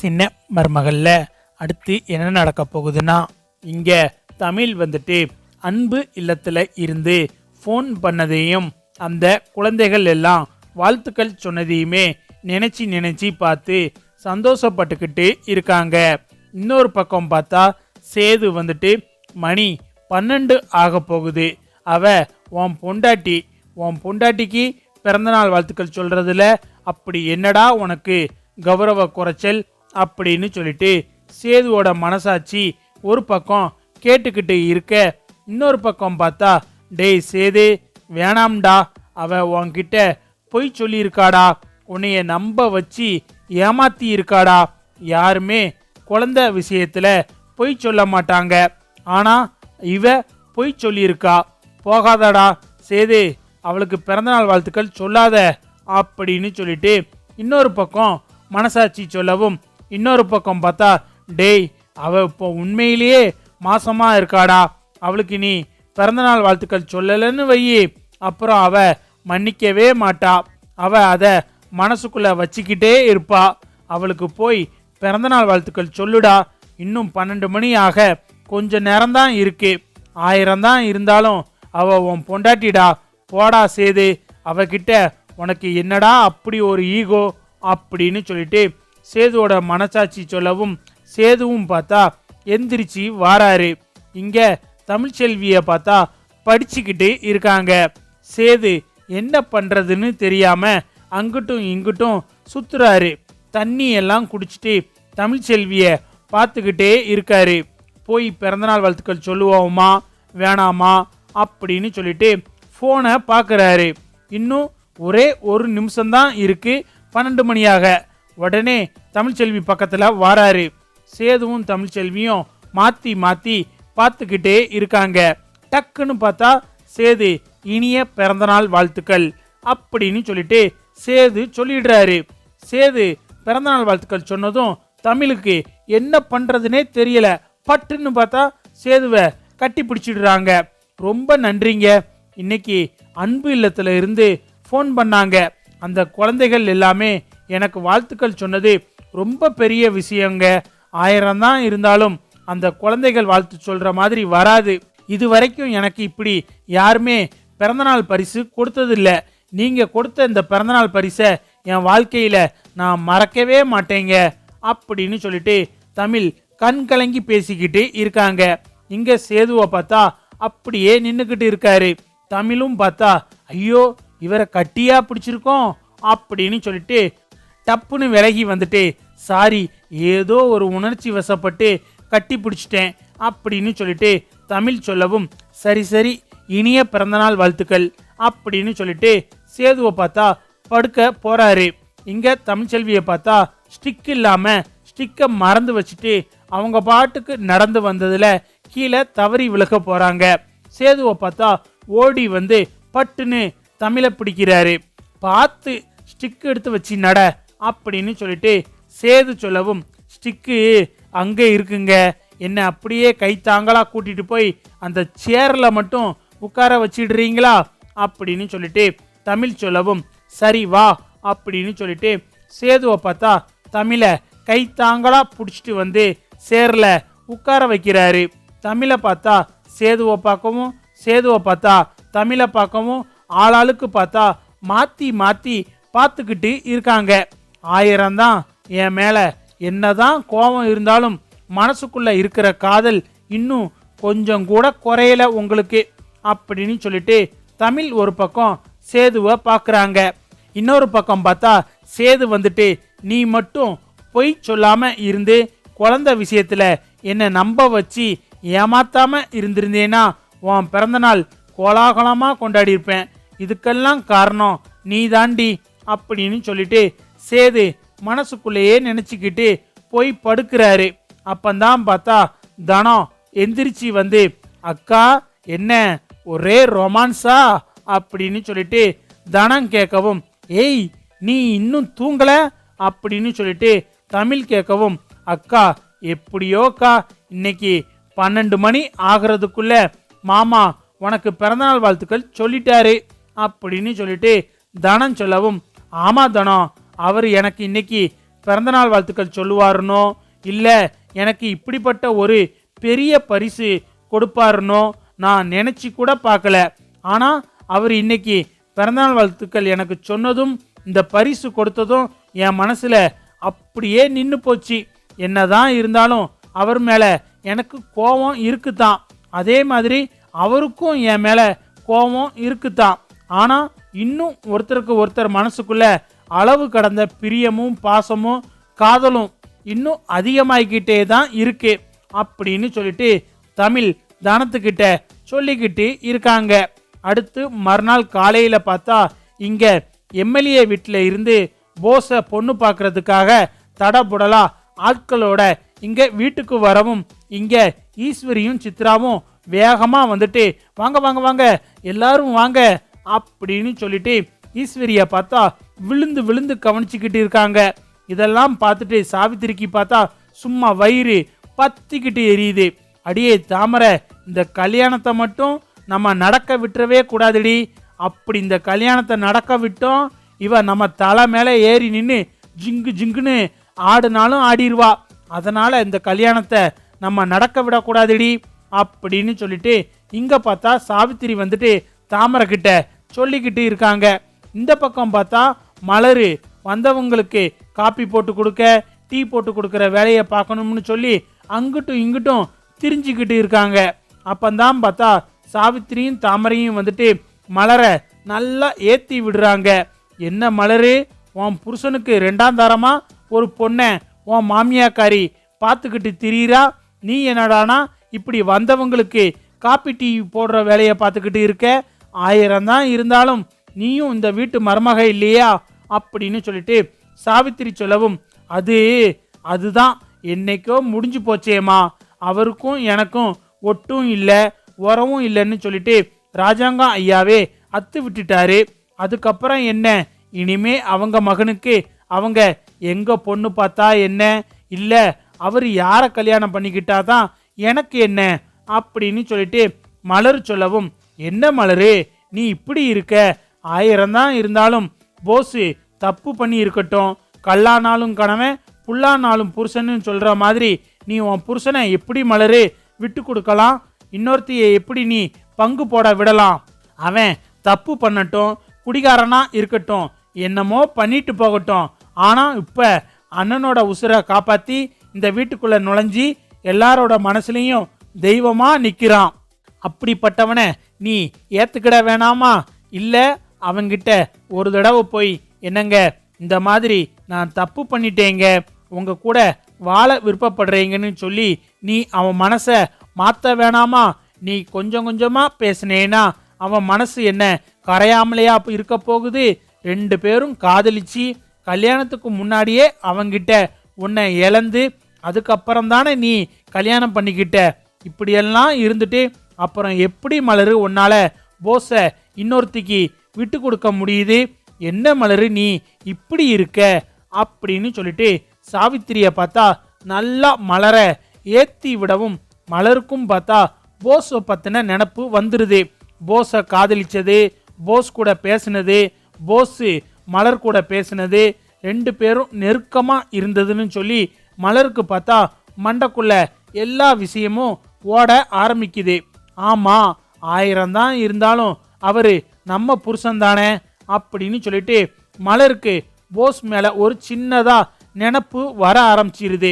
சின்ன மருமகளில் அடுத்து என்ன நடக்க போகுதுன்னா இங்க தமிழ் வந்துட்டு அன்பு இல்லத்துல இருந்து ஃபோன் பண்ணதையும் அந்த குழந்தைகள் எல்லாம் வாழ்த்துக்கள் சொன்னதையுமே நினச்சி நினச்சி பார்த்து சந்தோஷப்பட்டுக்கிட்டு இருக்காங்க. இன்னொரு பக்கம் பார்த்தா சேது வந்துட்டு மணி பன்னெண்டு ஆக போகுது. அவ உன் பொண்டாட்டி உன் பொண்டாட்டிக்கு பிறந்தநாள் வாழ்த்துக்கள் சொல்றதுல அப்படி என்னடா உனக்கு கௌரவ குறைச்சல் அப்படின்னு சொல்லிட்டு சேதுவோட மனசாட்சி ஒரு பக்கம் கேட்டுக்கிட்டு இருக்க இன்னொரு பக்கம் பார்த்தா டேய் சேது வேணாம்டா. அவ உன்கிட்ட பொய் சொல்லியிருக்காடா. உன்னைய நம்ப வச்சு ஏமாத்தி இருக்காடா. யாருமே குழந்தை விஷயத்தில் பொய் சொல்ல மாட்டாங்க. ஆனால் இவ பொய் சொல்லியிருக்கா. போகாதடா சேது. அவளுக்கு பிறந்தநாள் வாழ்த்துக்கள் சொல்லாத. அப்படின்னு சொல்லிட்டு இன்னொரு பக்கம் மனசாட்சி சொல்லவும் இன்னொரு பக்கம் பார்த்தா டேய் அவள் இப்போ உண்மையிலேயே மாசமாக இருக்காடா. அவளுக்கு நீ பிறந்தநாள் வாழ்த்துக்கள் சொல்லலைன்னு வையி. அப்புறம் அவ மன்னிக்கவே மாட்டா. அவ அதை மனசுக்குள்ளே வச்சுக்கிட்டே இருப்பா. அவளுக்கு போய் பிறந்தநாள் வாழ்த்துக்கள் சொல்லுடா. இன்னும் பன்னெண்டு மணி ஆக கொஞ்ச நேரம்தான் இருக்கு. ஆயிரம் தான் இருந்தாலும் அவ உன் பொண்டாட்டிடா போடா சேது. அவகிட்ட உனக்கு என்னடா அப்படி ஒரு ஈகோ? அப்படின்னு சொல்லிட்டு சேதுவோட மனசாட்சி சொல்லவும் சேதுவும் பார்த்தா எந்திரிச்சு வாராரு. இங்க தமிழ்ச்செல்வியை பார்த்தா படிச்சுக்கிட்டு இருக்காங்க. சேது என்ன பண்ணுறதுன்னு தெரியாம அங்கிட்டும் இங்கிட்டும் சுற்றுறாரு தண்ணி எல்லாம் குடிச்சிட்டு தமிழ்ச்செல்வியை பார்த்துக்கிட்டே இருக்காரு. போய் பிறந்தநாள் வாழ்த்துக்கள் சொல்லுவோமா வேணாமா அப்படின்னு சொல்லிட்டு ஃபோனை பார்க்குறாரு. இன்னும் ஒரே ஒரு நிமிஷம்தான் இருக்குது பன்னெண்டு மணியாக. உடனே தமிழ்ச்செல்வி பக்கத்தில் வாராரு. சேதுவும் தமிழ்ச்செல்வியும் மாற்றி மாற்றி பார்த்துக்கிட்டே இருக்காங்க. டக்குன்னு பார்த்தா சேது இனிய பிறந்தநாள் வாழ்த்துக்கள் அப்படின்னு சொல்லிட்டு சேது சொல்லிடுறாரு. சேது பிறந்தநாள் வாழ்த்துக்கள் சொன்னதும் தமிழுக்கு என்ன பண்ணுறதுனே தெரியல. பட்டுன்னு பார்த்தா சேதுவை கட்டி பிடிச்சிடுறாங்க. ரொம்ப நன்றிங்க. இன்னைக்கு அன்பு இல்லத்தில் இருந்து ஃபோன் பண்ணாங்க. அந்த குழந்தைகள் எல்லாமே எனக்கு வாழ்த்துக்கள் சொன்னது ரொம்ப பெரிய விஷயங்க. ஆயிரம் தான் இருந்தாலும் அந்த குழந்தைகள் வாழ்த்து சொல்கிற மாதிரி வராது. இது வரைக்கும் எனக்கு இப்படி யாருமே பிறந்தநாள் பரிசு கொடுத்ததில்ல. நீங்கள் கொடுத்த இந்த பிறந்தநாள் பரிசை என் வாழ்க்கையில் நான் மறக்கவே மாட்டேங்க. அப்படின்னு சொல்லிட்டு தமிழ் கண் கலங்கி பேசிக்கிட்டு இருக்காங்க. இங்கே சேதுவை பார்த்தா அப்படியே நின்றுக்கிட்டு இருக்காரு. தமிழும் பார்த்தா ஐயோ இவரை கட்டியாக பிடிச்சிருக்கோம்? அப்படின்னு சொல்லிட்டு டப்புன்னு விலகி வந்துட்டு சாரி ஏதோ ஒரு உணர்ச்சி வசப்பட்டு கட்டி பிடிச்சிட்டேன் அப்படின்னு சொல்லிட்டு தமிழ் சொல்லவும் சரி சரி இனிய பிறந்தநாள் வாழ்த்துக்கள் அப்படின்னு சொல்லிட்டு சேதுவை பார்த்தா படுக்க போறாரு. இங்க தமிழ்ச்செல்வியை பார்த்தா ஸ்டிக் இல்லாம ஸ்டிக்கை மறந்து வச்சுட்டு அவங்க பாட்டுக்கு நடந்து வந்ததுல கீழே தவறி விழுக போறாங்க. சேதுவை பார்த்தா ஓடி வந்து பட்டுன்னு தமிழை பிடிக்கிறாரு. பார்த்து ஸ்டிக் எடுத்து வச்சு நட அப்படின்னு சொல்லிட்டு சேது சொல்லவும் ஸ்டிக்கு அங்கே இருக்குங்க. என்னை அப்படியே கைத்தாங்களாக கூட்டிகிட்டு போய் அந்த சேரில் மட்டும் உட்கார வச்சிடுறீங்களா? அப்படின்னு சொல்லிட்டு தமிழ் சொல்லவும் சரி வா அப்படின்னு சொல்லிட்டு சேதுவை பார்த்தா தமிழை கைத்தாங்களாக பிடிச்சிட்டு வந்து சேரில் உட்கார வைக்கிறாரு. தமிழை பார்த்தா சேதுவை பார்க்கவும் சேதுவை பார்த்தா தமிழை பார்க்கவும் ஆளாளுக்கு பார்த்தா மாற்றி மாற்றி பார்த்துக்கிட்டு இருக்காங்க. ஆயிரம் தான் என் மேலே. என்னதான் கோபம் இருந்தாலும் மனசுக்குள்ளே இருக்கிற காதல் இன்னும் கொஞ்சம் கூட குறையல உங்களுக்கு அப்படின்னு சொல்லிட்டு தமிழ் ஒரு பக்கம் சேதுவை பார்க்குறாங்க இன்னொரு பக்கம் பார்த்தா சேது வந்துட்டு நீ மட்டும் பொய் சொல்லாமல் இருந்து குழந்தை விஷயத்தில் என்னை நம்ப வச்சு ஏமாத்தாமல் இருந்திருந்தேன்னா உன் பிறந்தநாள் கோலாகலமாக கொண்டாடி இருப்பேன். இதுக்கெல்லாம் காரணம் நீ தாண்டி அப்படின்னு சொல்லிட்டு சேது மனசுக்குள்ளேயே நினச்சிக்கிட்டு போய் படுக்கிறாரு. அப்பந்தான் பார்த்தா தனம் எந்திரிச்சு வந்து அக்கா என்ன ஒரே ரொமான்ஸா? அப்படின்னு சொல்லிட்டு தனம் கேட்கவும் ஏய் நீ இன்னும் தூங்கல? அப்படின்னு சொல்லிட்டு தமிழ் கேட்கவும் அக்கா எப்படியோக்கா இன்னைக்கு பன்னெண்டு மணி ஆகிறதுக்குள்ள மாமா உனக்கு பிறந்தநாள் வாழ்த்துக்கள் சொல்லிட்டாரு. அப்படின்னு சொல்லிட்டு தனம் சொல்லவும் ஆமா தனம் அவர் எனக்கு இன்னைக்கு பிறந்தநாள் வாழ்த்துக்கள் சொல்லுவாருனோ இல்லை எனக்கு இப்படிப்பட்ட ஒரு பெரிய பரிசு கொடுப்பாருனோ நான் நினச்சி கூட பார்க்கல. ஆனால் அவர் இன்னைக்கு பிறந்தநாள் வாழ்த்துக்கள் எனக்கு சொன்னதும் இந்த பரிசு கொடுத்ததும் என் மனசில் அப்படியே நின்று போச்சு. என்னதான் இருந்தாலும் அவர் மேலே எனக்கு கோபம் இருக்குதான். அதே மாதிரி அவருக்கும் என் மேலே கோபம் இருக்குதான். ஆனால் இன்னும் ஒருத்தருக்கு ஒருத்தர் மனசுக்குள்ளே அளவு கடந்த பிரியமும் பாசமும் காதலும் இன்னும் அதிகமாகிக்கிட்டே தான் இருக்கு அப்படின்னு சொல்லிட்டு தமிழ் தனத்துக்கிட்ட சொல்லிக்கிட்டு இருக்காங்க. அடுத்து மறுநாள் காலையில் பார்த்தா இங்கே எம்எல்ஏ வீட்டில் இருந்து போஸை பொண்ணு பார்க்கறதுக்காக தடபுடலா ஆட்களோட இங்கே வீட்டுக்கு வரவும் இங்கே ஈஸ்வரியும் சித்ராவும் வேகமாக வந்துட்டு வாங்க வாங்க வாங்க எல்லாரும் வாங்க அப்படின்னு சொல்லிட்டு ஈஸ்வரியை பார்த்தா விழுந்து விழுந்து கவனிச்சுக்கிட்டு இருக்காங்க. இதெல்லாம் பார்த்துட்டு சாவித்திரிக்கு பார்த்தா சும்மா வயிறு பத்திக்கிட்டு எரியுது. அடியே தாமரை இந்த கல்யாணத்தை மட்டும் நம்ம நடக்க விட்டுறவே கூடாதுடி. அப்படி இந்த கல்யாணத்தை நடக்க விட்டோம் இவ நம்ம தலை மேலே ஏறி நின்று ஜிங்கு ஜிங்குன்னு ஆடுனாலும் ஆடிடுவா அதனால் இந்த கல்யாணத்தை நம்ம நடக்க விடக்கூடாதுடி அப்படின்னு சொல்லிட்டு இங்கே பார்த்தா சாவித்திரி வந்துட்டு தாமரை கிட்ட சொல்லிக்கிட்டு இருக்காங்க. இந்த பக்கம் பார்த்தா மலர். வந்தவங்களுக்கு காப்பி போட்டு கொடுக்க டீ போட்டு கொடுக்குற வேலையை பார்க்கணும்னு சொல்லி அங்கிட்டும் இங்கிட்டும் திரிஞ்சுக்கிட்டு இருக்காங்க. அப்பந்தான் பார்த்தா சாவித்திரியும் தாமரையும் வந்துட்டு மலரை நல்லா ஏற்றி விடுறாங்க. என்ன மலரு? உன் புருஷனுக்கு ரெண்டாம் தாரமா? ஒரு பொண்ணை. உன் மாமியாக்காரி பார்த்துக்கிட்டு திரியிறா? நீ என்னடானா? இப்படி வந்தவங்களுக்கு காப்பி டீ போடுற வேலையை பார்த்துக்கிட்டு இருக்க. ஆயிரம் தான் இருந்தாலும் நீயும் இந்த வீட்டு மருமக இல்லையா? அப்படின்னு சொல்லிட்டு சாவித்திரி சொல்லவும் அது அதுதான். என்னைக்கோ முடிஞ்சு போச்சேம்மா. அவருக்கும் எனக்கும் ஒட்டும் இல்லை உறவும் இல்லைன்னு சொல்லிட்டு ராஜாங்கம் ஐயாவே அத்து விட்டுட்டாரு. அதுக்கப்புறம் என்ன? இனிமே அவங்க மகனுக்கு அவங்க எங்க பொண்ணு பார்த்தா என்ன? இல்லை அவர் யாரை கல்யாணம் பண்ணிக்கிட்டாதான் எனக்கு என்ன? அப்படின்னு சொல்லிட்டு மலர் சொல்லவும் என்ன மலரு? நீ இப்படி இருக்க. ஆயிரம் தான் இருந்தாலும் போஸு தப்பு பண்ணி இருக்கட்டும் கல்லானாலும் கணவன் புல்லானாலும் புருஷன்னு சொல்கிற மாதிரி நீ உன் புருஷனை எப்படி மலரு? விட்டு கொடுக்கலாம். இன்னொருத்தையை எப்படி நீ பங்கு போட விடலாம்? அவன் தப்பு பண்ணட்டும் குடிகாரனா இருக்கட்டும் என்னமோ பண்ணிட்டு போகட்டும். ஆனால் இப்போ அண்ணனோட உசுரை காப்பாற்றி இந்த வீட்டுக்குள்ளே நுழைஞ்சி எல்லாரோட மனசுலையும் தெய்வமாக நிற்கிறான் அப்படிப்பட்டவனை நீ ஏற்றுக்கிட வேணாமா? இல்லை அவங்கிட்ட ஒரு தடவை போய் என்னங்க இந்த மாதிரி நான் தப்பு பண்ணிட்டேங்க. உங்க கூட வாழ விருப்பப்படுறீங்கன்னு சொல்லி நீ அவன் மனசை மாற்ற வேணாமா? நீ கொஞ்சம் கொஞ்சமா பேசினேனா அவன் மனசு என்ன கரையாமலையா இருக்க போகுது? ரெண்டு பேரும் காதலிச்சு கல்யாணத்துக்கு முன்னாடியே அவங்கிட்ட உன்னை இழந்து அதுக்கப்புறம் தானே நீ கல்யாணம் பண்ணிக்கிட்ட? இப்படியெல்லாம் இருந்துட்டு அப்புறம் எப்படி மலரு உன்னால? போஸை இன்னொருத்திக்கு விட்டு கொடுக்க முடியுது? என்ன மலரு நீ? இப்படி இருக்க? அப்படின்னு சொல்லிட்டு சாவித்திரியை பார்த்தா நல்லா மலரை ஏத்தி விடவும் மலருக்கும் பார்த்தா போஸை பற்றின நினப்பு வந்துடுது போஸை காதலிச்சது போஸ் கூட பேசினது போஸு மலர் கூட பேசினது ரெண்டு பேரும் நெருக்கமாக இருந்ததுன்னு சொல்லி மலருக்கு பார்த்தா மண்டக்குள்ள எல்லா விஷயமும் ஓட ஆரம்பிக்குது. ஆமாம் ஆயிரம் தான் இருந்தாலும் அவர் நம்ம புருஷன் தானே அப்படின்னு சொல்லிட்டு மலருக்கு போஸ் மேலே ஒரு சின்னதாக நினப்பு வர ஆரம்பிச்சிருது.